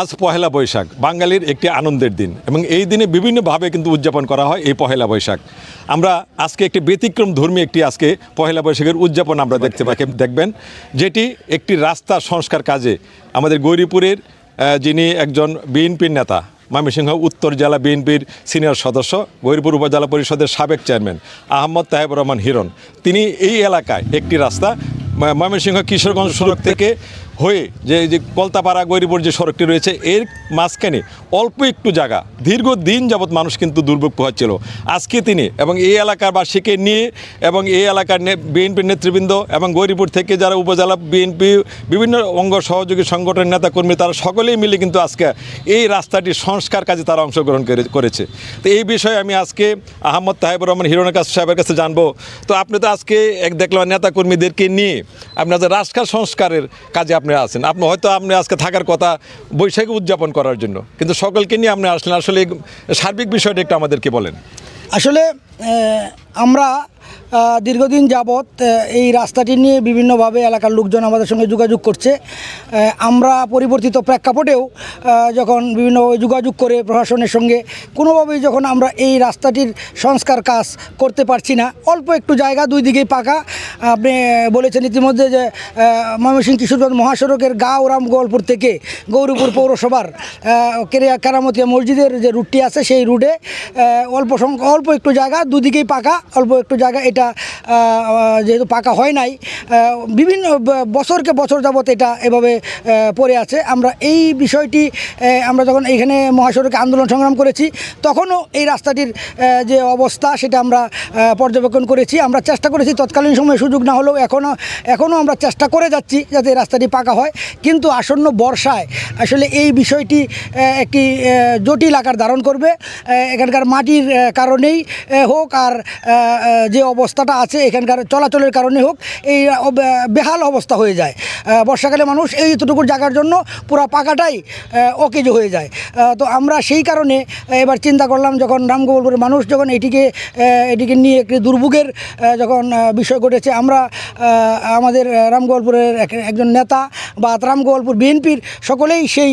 আজ পহেলা বৈশাখ, বাঙালির একটি আনন্দের দিন এবং এই দিনে বিভিন্নভাবে কিন্তু উদযাপন করা হয় এই পহেলা বৈশাখ। আমরা আজকে একটি ব্যতিক্রম ধর্মী একটি আজকে পহেলা বৈশাখের উদযাপন আমরা দেখতে পাই, দেখবেন। যেটি একটি রাস্তা সংস্কার কাজে আমাদের গৌরীপুরের যিনি একজন বিএনপির নেতা, ময়মনসিংহ উত্তর জেলা বিএনপির সিনিয়র সদস্য, গৌরীপুর উপজেলা পরিষদের সাবেক চেয়ারম্যান আহমদ তাহেবুর রহমান হিরণ। তিনি এই এলাকায় একটি রাস্তা ময়মনসিংহ কিশোরগঞ্জ সড়ক থেকে হয়ে যে যে কলতাপাড়া গৌরীপুর যে সড়কটি রয়েছে, এর মাঝখানে অল্প একটু জায়গা দীর্ঘ দিন যাবৎ মানুষ কিন্তু দুর্ভোগ পোহাচ্ছিল। আজকে তিনি এবং এই এলাকার বাসীকে নিয়ে এবং এই এলাকার বিএনপির নেতৃবৃন্দ এবং গৌরীপুর থেকে যারা উপজেলা বিএনপি, বিভিন্ন অঙ্গ সহযোগী সংগঠনের নেতাকর্মী, তারা সকলেই মিলে কিন্তু আজকে এই রাস্তাটির সংস্কার কাজে তারা অংশগ্রহণ করে- করেছে। তো এই বিষয়ে আমি আজকে আহমদ তাহেবুর রহমান হিরোনের কাছে সাহেবের কাছে জানব। তো আপনি তো আজকে এক দেখলাম নেতাকর্মীদেরকে নিয়ে আপনাদের রাস্তার সংস্কারের কাজে আপনি আছেন। আপনি হয়তো আপনি আজকে থাকার কথা বৈশাখী উদযাপন করার জন্য। কিন্তু সকলকে নিয়ে আপনি আসলেন, আসলে সার্বিক বিষয়টা একটু আমাদেরকে বলেন। আসলে আমরা দীর্ঘদিন যাবৎ এই রাস্তাটি নিয়ে বিভিন্নভাবে এলাকার লোকজন আমাদের সঙ্গে যোগাযোগ করছে। আমরা পরিবর্তিত প্রেক্ষাপটেও যখন বিভিন্নভাবে যোগাযোগ করে প্রশাসনের সঙ্গে কোনোভাবেই যখন আমরা এই রাস্তাটির সংস্কার কাজ করতে পারছি না অল্প একটু জায়গা দুই দিকেই পাকা। আপনি বলেছেন ইতিমধ্যে যে আহ, ময়মনসিংহ কিশোরগঞ্জ মহাসড়কের গাঁও রামগোয়ালপুর থেকে গৌরীপুর পৌরসভার কেরিয়া কেরামতিয়া মসজিদের যে রুটটি আছে সেই রুটে অল্প সংখ্যা অল্প একটু জায়গা দুদিকেই পাকা অল্প একটু জায়গা এটা যেহেতু পাকা হয় নাই বিভিন্ন বছরকে বছর যাবত এটা এভাবে পড়ে আছে। আমরা এই বিষয়টি আমরা যখন এখানে মহাসড়কে আন্দোলন সংগ্রাম করেছি, তখনও এই রাস্তাটির যে অবস্থা সেটা আমরা পর্যবেক্ষণ করেছি। আমরা চেষ্টা করেছি তৎকালীন সময়ে সুযোগ না হলেও এখনও এখনও আমরা চেষ্টা করে যাচ্ছি যাতে রাস্তাটি পাকা হয়। কিন্তু আসন্ন বর্ষায় আসলে এই বিষয়টি একটি জটিল আকার ধারণ করবে। এখানকার মাটির কারণেই হোক আর যে অবস্থাটা আছে এখানকার চলাচলের কারণে হোক, এই বেহাল অবস্থা হয়ে যায়। বর্ষাকালে মানুষ এই এতটুকু জায়গার জন্য পুরো পাকাটাই অকেজ হয়ে যায়। তো আমরা সেই কারণে এবার চিন্তা করলাম যখন রামগোপালপুরের মানুষ যখন এটিকে এটিকে নিয়ে একটি দুর্ভোগের যখন বিষয় ঘটেছে, আমরা আমাদের রামগোপালপুরের একজন নেতা বা রামগোপালপুর বিএনপির সকলেই সেই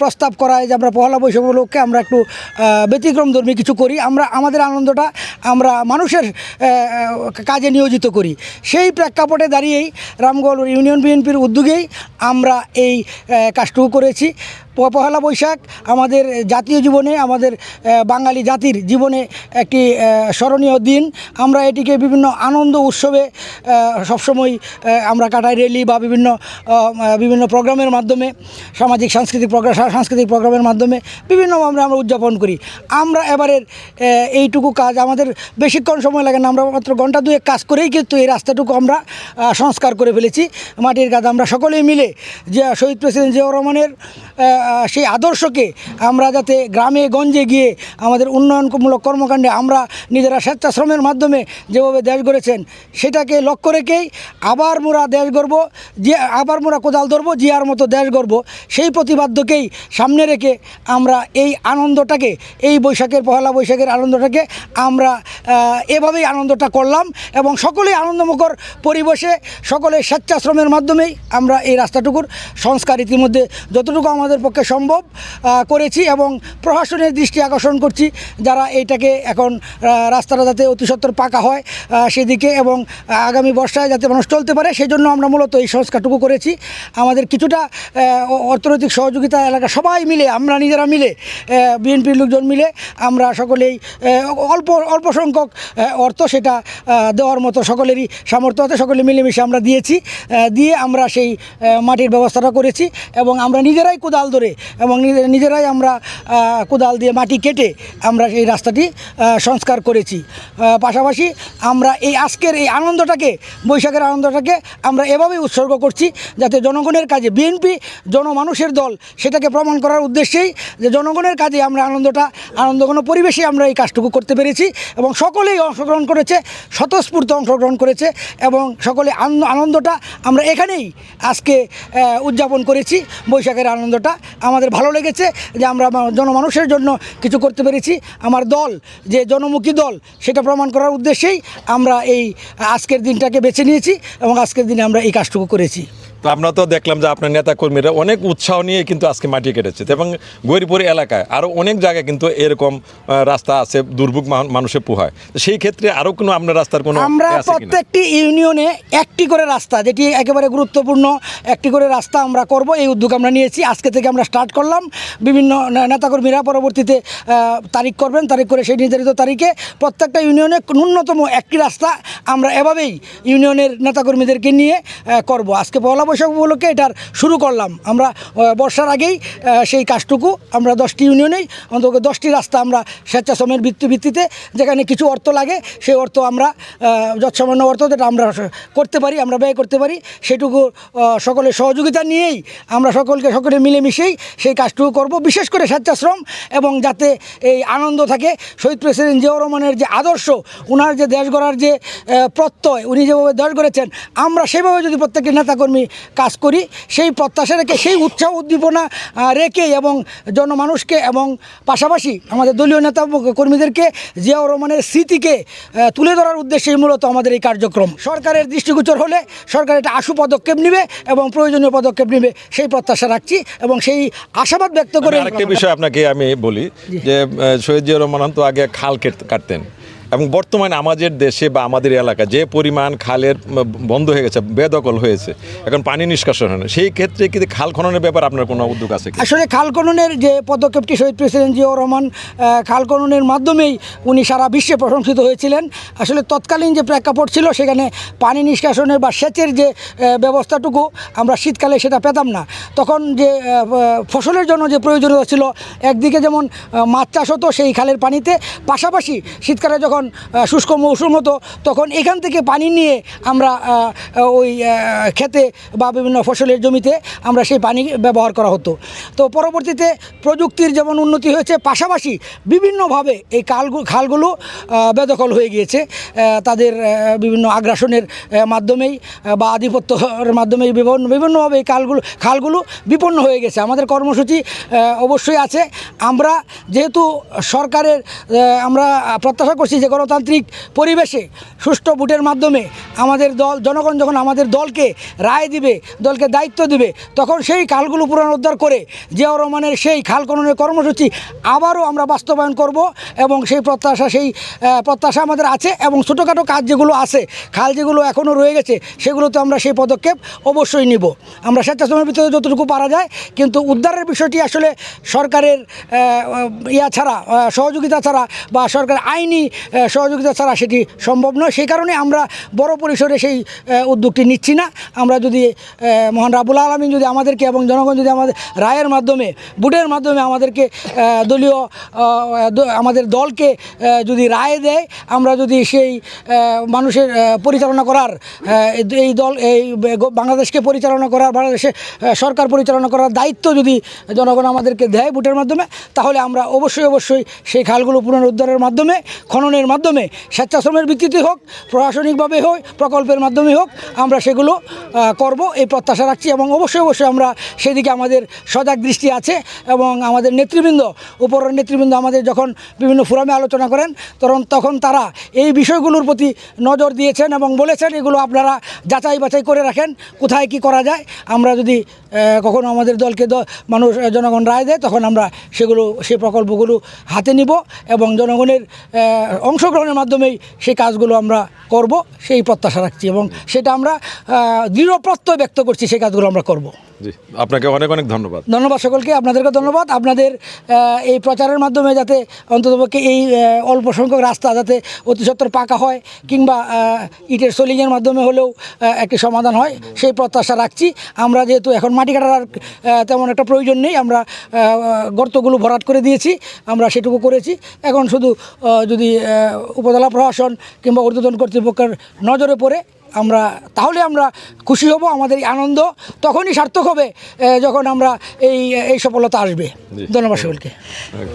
প্রস্তাব করায় যে আমরা পহলা বৈশাখ উপলক্ষে আমরা একটু ব্যতিক্রম ধর্মী কিছু করি। আমরা, আমাদের আনন্দটা আমরা মানুষের কাজে নিয়োজিত করি। সেই প্রেক্ষাপটে দাঁড়িয়েই রামগড় ইউনিয়ন বিএনপির উদ্যোগেই আমরা এই কাজটুকু করেছি। পহেলা বৈশাখ আমাদের জাতীয় জীবনে, আমাদের বাঙালি জাতির জীবনে একটি স্মরণীয় দিন। আমরা এটিকে বিভিন্ন আনন্দ উৎসবে সবসময় আমরা কাটাই র্যালি বা বিভিন্ন বিভিন্ন প্রোগ্রামের মাধ্যমে, সামাজিক, সাংস্কৃতিক প্রোগ্রাম সাংস্কৃতিক প্রোগ্রামের মাধ্যমে বিভিন্নভাবে আমরা উদযাপন করি। আমরা এবারের এইটুকু কাজ আমাদের বেশিক্ষণ সময় লাগে না, আমরা মাত্র ঘণ্টা দুয়েক কাজ করেই কিন্তু এই রাস্তাটুকু আমরা সংস্কার করে ফেলেছি। মাটির কাজ আমরা সকলেই মিলে যে শহীদ প্রেসিডেন্ট জিয়াউর রহমানের সেই আদর্শকে আমরা যাতে গ্রামে গঞ্জে গিয়ে আমাদের উন্নয়নমূলক কর্মকাণ্ডে আমরা নিজেরা স্বেচ্ছাশ্রমের মাধ্যমে যেভাবে দেশ গড়েছেন, সেটাকে লক্ষ্য রেখেই আবার মোরা দেশ গড়ব, যে আবার মোরা কোদাল ধরবো, জিয়ার মতো দেশ গড়ব, সেই প্রতিবাদ্যকেই সামনে রেখে আমরা এই আনন্দটাকে, এই বৈশাখের পহেলা বৈশাখের আনন্দটাকে আমরা এভাবেই আনন্দটা করলাম এবং সকলেই আনন্দমুখর পরিবেশে সকলে স্বেচ্ছাশ্রমের মাধ্যমেই আমরা এই রাস্তাটুকুর সংস্কার ইতিমধ্যে যতটুকু আমাদের পক্ষে সম্ভব করেছি এবং প্রশাসনের দৃষ্টি আকর্ষণ করছি যারা এইটাকে এখন রাস্তাটা যাতে অতি সত্বর পাকা হয় সেদিকে এবং আগামী বর্ষায় যাতে মানুষ চলতে পারে সেই জন্য আমরা মূলত এই সংস্কারটুকু করেছি। আমাদের কিছুটা অর্থনৈতিক সহযোগিতা এলাকা সবাই মিলে, আমরা নিজেরা মিলে বিএনপির লোকজন মিলে আমরা সকলেই অল্প অল্প সংখ্যক অর্থ সেটা দেওয়ার মতো সকলেরই সামর্থ্য আছে, সকলে মিলেমিশে আমরা দিয়েছি দিয়ে আমরা সেই মাটির ব্যবস্থাটা করেছি এবং আমরা নিজেরাই কোদাল ধরে এবং নিজে- নিজেরাই আমরা কোদাল দিয়ে মাটি কেটে আমরা সেই রাস্তাটি সংস্কার করেছি। পাশাপাশি আমরা এই আজকের এই আনন্দটাকে, বৈশাখের আনন্দটাকে আমরা এভাবেই উৎসর্গ করছি যাতে জনগণের কাজে বিএনপি জনমানুষের দল সেটাকে প্রমাণ করার উদ্দেশ্যেই যে জনগণের কাজে আমরা আনন্দটা, আনন্দঘন পরিবেশে আমরা এই কাজটুকু করতে পেরেছি এবং সকলেই অংশগ্রহণ করেছে, স্বতঃস্ফূর্ত অংশগ্রহণ করেছে এবং সকলে আনন্দ আনন্দটা আমরা এখানেই আজকে উদযাপন করেছি, বৈশাখের আনন্দটা। আমাদের ভালো লেগেছে যে আমরা জনমানুষের জন্য কিছু করতে পেরেছি। আমার দল, যে জনমুখী দল, সেটা প্রমাণ করার উদ্দেশ্যেই আমরা এই আজকের দিনটাকে বেছে নিয়েছি এবং আজকের দিনে আমরা এই কাজটুকু করেছি। তো আমরা তো দেখলাম যে আপনার নেতা কর্মীরা অনেক উৎসাহ নিয়ে কিন্তু আজকে মাটি কেটেছে। এবং গরিপুর এলাকায় আরও অনেক জায়গায় কিন্তু এরকম রাস্তা আছে দুর্ভোগ মান- মানুষে পোহায়। তো সেই ক্ষেত্রে আরও কোনো আপনার রাস্তার কোনো আমরা? প্রত্যেকটি ইউনিয়নে একটি করে রাস্তা যেটি একেবারে গুরুত্বপূর্ণ একটি করে রাস্তা আমরা করব এই উদ্যোগ আমরা নিয়েছি। আজকে থেকে আমরা স্টার্ট করলাম। বিভিন্ন নেতাকর্মীরা পরবর্তীতে তারিখ করবেন তারিখ করে সেই নির্ধারিত তারিখে প্রত্যেকটা ইউনিয়নে ন্যূনতম একটি রাস্তা আমরা এভাবেই ইউনিয়নের নেতাকর্মীদেরকে নিয়ে করব। আজকে পয়লা বৈশাখ উপলক্ষে এটার শুরু করলাম। আমরা বর্ষার আগেই সেই কাজটুকু আমরা দশটি ইউনিয়নেই, অন্তত দশটি রাস্তা আমরা স্বেচ্ছাশ্রমের ভিত্তি ভিত্তিতে, যেখানে কিছু অর্থ লাগে, সেই অর্থ আমরা যৎসামান্য অর্থ যেটা আমরা করতে পারি, আমরা ব্যয় করতে পারি, সেটুকু সকলের সহযোগিতা নিয়েই, আমরা সকলকে সকলে মিলেমিশেই সেই কাজটুকু করব, বিশেষ করে স্বেচ্ছাশ্রম এবং যাতে এই আনন্দ থাকে। শহীদ প্রেসিডেন্ট জিয়াউর রহমানের যে আদর্শ ওনার যে দেশ গড়ার যে প্রত্যয়, উনি যেভাবে দেশ গড়েছেন, আমরা সেভাবে যদি প্রত্যেকটি নেতাকর্মী কাজ করি সেই প্রত্যাশা রেখে সেই উৎসাহ উদ্দীপনা রেখে এবং জনমানুষকে এবং পাশাপাশি আমাদের দলীয় নেতা কর্মীদেরকে জিয়াউর রহমানের স্মৃতিকে তুলে ধরার উদ্দেশ্যেই মূলত আমাদের এই কার্যক্রম। সরকারের দৃষ্টিগোচর হলে সরকার এটা আশু পদক্ষেপ নেবে এবং প্রয়োজনীয় পদক্ষেপ নেবে সেই প্রত্যাশা রাখছি এবং সেই আশাবাদ ব্যক্ত করে আরেকটা বিষয় আপনাকে আমি বলি যে শহীদ জিয়া রহমান তো আগে খাল কেট- কাটতেন। এবং বর্তমানে আমাদের দেশে বা আমাদের এলাকা যে পরিমাণ খালের বন্ধ হয়ে গেছে, বেদখল হয়েছে, এখন পানি নিষ্কাশন হয় সেই ক্ষেত্রে কিন্তু খাল খননের ব্যাপার আপনার কোনো উদ্যোগ আছে আসলে খাল খননের যে পদক্ষেপটি শহীদ প্রেসিডেন্ট জিয়াউর রহমান খাল খননের মাধ্যমেই উনি সারা বিশ্বে প্রশংসিত হয়েছিলেন। আসলে তৎকালীন যে প্রেক্ষাপট ছিল, সেখানে পানি নিষ্কাশনের বা সেচের যে ব্যবস্থাটুকু আমরা শীতকালে সেটা পেতাম না। তখন যে ফসলের জন্য যে প্রয়োজনীয়তা ছিল, একদিকে যেমন মাছ চাষ হতো সেই খালের পানিতে, পাশাপাশি শীতকালে যখন আহ, শুষ্ক মৌসুম হতো তখন এখান থেকে পানি নিয়ে আমরা ওই খেতে বা বিভিন্ন ফসলের জমিতে আমরা সেই পানি ব্যবহার করা হতো। তো পরবর্তীতে প্রযুক্তির যেমন উন্নতি হয়েছে পাশাপাশি বিভিন্নভাবে এই কালগুলো খালগুলো বেদখল হয়ে গিয়েছে। তাদের বিভিন্ন আগ্রাসনের মাধ্যমেই বা আধিপত্যের মাধ্যমেই বিভিন্ন বিভিন্নভাবে এই কালগুলো খালগুলো বিপন্ন হয়ে গেছে। আমাদের কর্মসূচি অবশ্যই আছে। আমরা যেহেতু সরকারের আমরা প্রত্যাশা করছি যে গণতান্ত্রিক পরিবেশে সুষ্ঠু ভোটের মাধ্যমে আমাদের দল, জনগণ যখন আমাদের দলকে রায় দিবে, দলকে দায়িত্ব দিবে, তখন সেই খালগুলো পুনরুদ্ধার করে জিয়াউর রহমানের সেই খাল খননের কর্মসূচি আবারও আমরা বাস্তবায়ন করব এবং সেই প্রত্যাশা সেই প্রত্যাশা আমাদের আছে এবং ছোটোখাটো কাজ যেগুলো আছে, খাল যেগুলো এখনও রয়ে গেছে, সেগুলোতে আমরা সেই পদক্ষেপ অবশ্যই নিব। আমরা স্বেচ্ছাশ্রমের ভিতরে যতটুকু পারা যায়, কিন্তু উদ্ধারের বিষয়টি আসলে সরকারের ইয়া ছাড়া সহযোগিতা ছাড়া বা সরকার আইনি সহযোগিতা ছাড়া সেটি সম্ভব নয়। সেই কারণে আমরা বড় পরিসরে সেই উদ্যোগটি নিচ্ছি না। আমরা যদি মহান রাবুল আলমিন যদি আমাদেরকে এবং জনগণ যদি আমাদের রায়ের মাধ্যমে, বুটের মাধ্যমে আমাদেরকে দলীয় আমাদের দলকে যদি রায় দেয়, আমরা যদি সেই মানুষের পরিচালনা করার এই দল, এই বাংলাদেশকে পরিচালনা করার, বাংলাদেশে সরকার পরিচালনা করার দায়িত্ব যদি জনগণ আমাদেরকে দেয় বুটের মাধ্যমে, তাহলে আমরা অবশ্যই অবশ্যই সেই খালগুলো পুনরুদ্ধারের মাধ্যমে, খননের মাধ্যমে স্বেচ্ছাশ্রমের ভিত্তিতে হোক প্রশাসনিকভাবে হোক প্রকল্পের মাধ্যমে হোক আমরা সেগুলো করব এই প্রত্যাশা রাখছি এবং অবশ্যই অবশ্যই আমরা সেদিকে আমাদের সজাগ দৃষ্টি আছে এবং আমাদের নেতৃবৃন্দ উপরের নেতৃবৃন্দ আমাদের যখন বিভিন্ন ফোরামে আলোচনা করেন তখন তখন তারা এই বিষয়গুলোর প্রতি নজর দিয়েছেন এবং বলেছেন এগুলো আপনারা যাচাই বাছাই করে রাখেন কোথায় কি করা যায়। আমরা যদি কখনো আমাদের দলকে মানুষ জনগণ রায় দেয় তখন আমরা সেগুলো সেই প্রকল্পগুলো হাতে নিব এবং জনগণের আহ, অংশগ্রহণের মাধ্যমেই সেই কাজগুলো আমরা করব, সেই প্রত্যাশা রাখছি এবং সেটা আমরা দৃঢ়প্রত্যয় দৃঢ় প্রত্যয় ব্যক্ত করছি সেই কাজগুলো আমরা করব। জি। আপনাকে অনেক অনেক ধন্যবাদ। ধন্যবাদ সকলকে আপনাদেরকে ধন্যবাদ। আপনাদের এই প্রচারের মাধ্যমে যাতে অন্ততপক্ষে এই অল্প সংখ্যক রাস্তা যাতে অতি সত্বর পাকা হয় কিংবা ইটের সোলিংয়ের মাধ্যমে হলেও একটি সমাধান হয়, সেই প্রত্যাশা রাখছি। আমরা যেহেতু এখন মাটি কাটার তেমন একটা প্রয়োজন নেই, আমরা গর্তগুলো ভরাট করে দিয়েছি, আমরা সেটুকু করেছি। এখন শুধু যদি উপজেলা প্রশাসন কিংবা ঊর্ধ্বতন কর্তৃপক্ষের নজরে পড়ে আমরা তাহলে আমরা খুশি হব আমাদের আনন্দ তখনই সার্থক হবে যখন আমরা এই এই সফলতা আসবে। ধন্যবাদ সকলকে।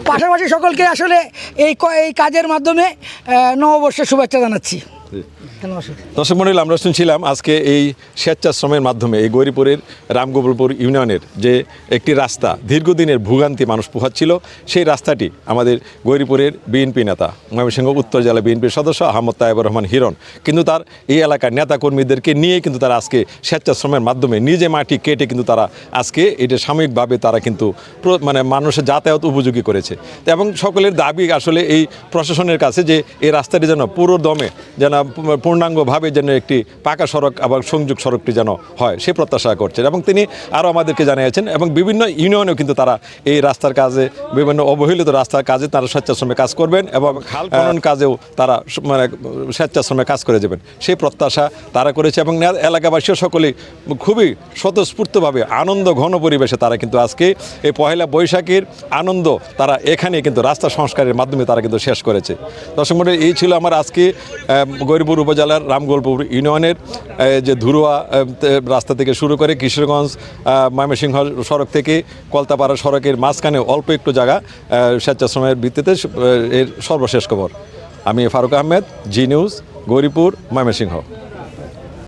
পাশাপাশি সকলকে আসলে এই ক- এই কাজের মাধ্যমে নববর্ষের শুভেচ্ছা জানাচ্ছি। দর্শক মন্ডলী, আমরা শুনছিলাম আজকে এই স্বেচ্ছাশ্রমের মাধ্যমে এই গৌরীপুরের রামগোপালপুর ইউনিয়নের যে একটি রাস্তা, দীর্ঘদিনের ভোগান্তি মানুষ পোহাচ্ছিল, সেই রাস্তাটি আমাদের গৌরীপুরের বিএনপি নেতা ময়মনসিংহ উত্তর জেলা বিএনপির সদস্য আহমদ তাইবুর রহমান হিরণ। কিন্তু তার এই এলাকার নেতাকর্মীদেরকে নিয়ে কিন্তু তারা আজকে স্বেচ্ছাশ্রমের মাধ্যমে নিজে মাটি কেটে কিন্তু তারা আজকে এটা সাময়িকভাবে তারা কিন্তু মানে মানুষের যাতায়াত উপযোগী করেছে। এবং সকলের দাবি আসলে এই প্রশাসনের কাছে যে এই রাস্তাটি যেন পুরো দমে যেন পূর্ণাঙ্গভাবে যেন একটি পাকা সড়ক এবং সংযোগ সড়কটি যেন হয় সে প্রত্যাশা করছেন। এবং তিনি আরও আমাদেরকে জানিয়েছেন এবং বিভিন্ন ইউনিয়নেও কিন্তু তারা এই রাস্তার কাজে বিভিন্ন অবহেলিত রাস্তার কাজে তারা স্বেচ্ছাশ্রমে কাজ করবেন এবং খাল খনন কাজেও তারা মানে স্বেচ্ছাশ্রমে কাজ করে যাবেন। সেই প্রত্যাশা তারা করেছে এবং এলাকাবাসীও সকলেই খুবই স্বতঃস্ফূর্তভাবে আনন্দ ঘন পরিবেশে তারা কিন্তু আজকে এই পহেলা বৈশাখের আনন্দ তারা এখানে কিন্তু রাস্তা সংস্কারের মাধ্যমে তারা কিন্তু শেষ করেছে। দর্শক মন্ডলী, এই ছিল আমার আজকে গৌরীপুর উপজেলার রামগোলপুর ইউনিয়নের যে ধুরুয়া রাস্তা থেকে শুরু করে কিশোরগঞ্জ ময়মসিংহ সড়ক থেকে কলতাপাড়া সড়কের মাঝখানে অল্প একটু জায়গা স্বেচ্ছাশ্রমের ভিত্তিতে এর সর্বশেষ খবর। আমি ফারুক আহমেদ, জি নিউজ, গৌরীপুর, ময়মনসিংহ।